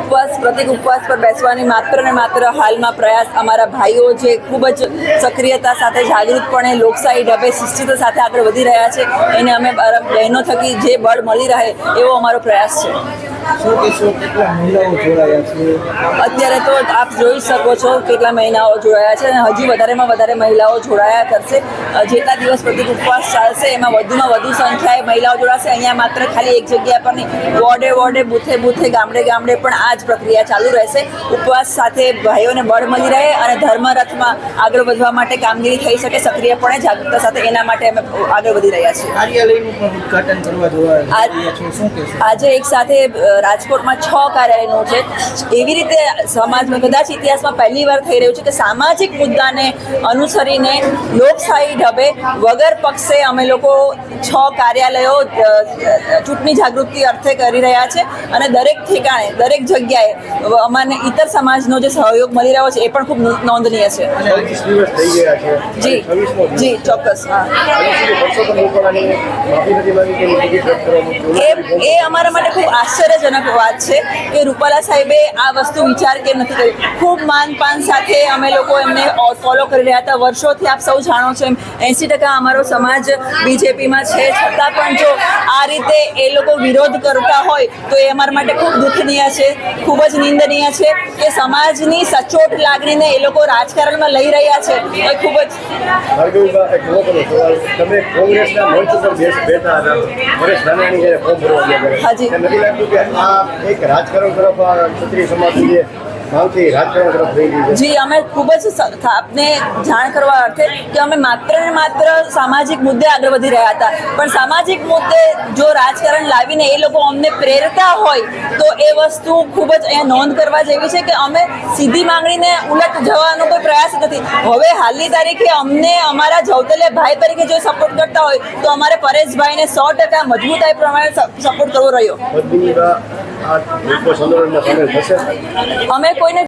ઉપવાસ, પ્રતિક ઉપવાસ પર બેસવાની માત્ર ને માત્ર હાલમાં પ્રયાસ અમારા ભાઈઓ જે ખૂબ જ સક્રિયતા સાથે, જાગૃતપણે લોકશાહી ઢબે શિસ્તતા સાથે આગળ વધી રહ્યા છે, એને અમે બહેનો થકી જે બળ મળી રહે એવો અમારો પ્રયાસ છે. અત્યારે તો આપ જોઈ શકો છો કેટલા મહિનાઓ જોડાયા છે અને હજી વધારેમાં વધારે મહિલાઓ જોડાયા કરશે. જેટલા દિવસ પ્રતિક ઉપવાસ ચાલશે એમાં વધુમાં વધુ સંખ્યાએ મહિલાઓ જોડાશે. અહીંયા માત્ર ખાલી એક જગ્યા પર નહીં વોર્ડે વોર્ડે બુથે બૂથે ગામડે ગામડે પણ આ જ પ્રક્રિયા ચાલુ રહેશે. ઉપવાસ સાથે ભાઈઓને બળ મળી રહે અને ધર્મરથમાં આગળ વધવા માટે કામગીરી થઈ શકે. સક્રિયપણે જાગૃતતા સાથે એના માટે અમે આગળ વધી રહ્યા છીએ. આજે એક સાથે રાજકોટમાં છ કાર્યાલયનો છે. એવી રીતે સમાજમાં કદાચ ઇતિહાસમાં પહેલી વાર થઈ રહ્યું છે કે સામાજિક મુદ્દાને અનુસરીને લોકશાહી ઢબે વગર પક્ષે અમે લોકો છ કાર્યાલયો ચૂંટણી જાગૃતિ અર્થે કરી રહ્યા છે અને દરેક ઠેકાણે દરેક જગ્યાએ અમારે ઇતર સમાજનો જે સહયોગ મળી રહ્યો છે એ પણ ખૂબ નોંધનીય છે. જી જી ચોક્કસ એ એ અમારા માટે ખૂબ આશ્ચર્યજનક વાત છે કે રૂપાલા સાહેબે આ વસ્તુ વિચાર કેમ નથી કરી? ખૂબ માન પાન સાથે અમે લોકો એમને ફોલો કરી રહ્યા હતા. વર્ષોથી આપ સૌ જાણો છો એમ. એંસી ટકા અમારો સમાજ બીજેપીમાં છે. છતાં પણ જો આ રીતે એ લોકો વિરોધ કરતા હોય તો એ અમારા માટે ખૂબ દુઃખનીય છે ખૂબ જ નિંદનીય છે કે સમાજની સચોટ લાગણીને એ લોકો રાજકારણમાં લઈ રહ્યા છે એ ખૂબ જ. હાજી. જે અમે ખૂબ જ આપને જાણ કરવા અર્થે કે અમે માત્ર ને માત્ર સામાજિક મુદ્દે આગળ વધી રહ્યા હતા. પણ સામાજિક મુદ્દે જો રાજકારણ લાવીને એ લોકો અમને પ્રેરતા હોય તો એ વસ્તુ ખૂબ જ અહીંયા નોંધ કરવા જેવી છે કે અમે સીધી માંગણીને ઉલટ જવાનો કોઈ પ્રયાસ નથી. હવે હાલની તારીખે અમને અમારા જવતલે ભાઈ તરીકે જો સપોર્ટ કરતા હોય તો અમારે પરેશભાઈને સો ટકા મજબૂતાઈ પ્રમાણે સપોર્ટ કરવો રહ્યો. ઉપવાસ આંદોલનમાં સામેલ થશે. અમે કોઈને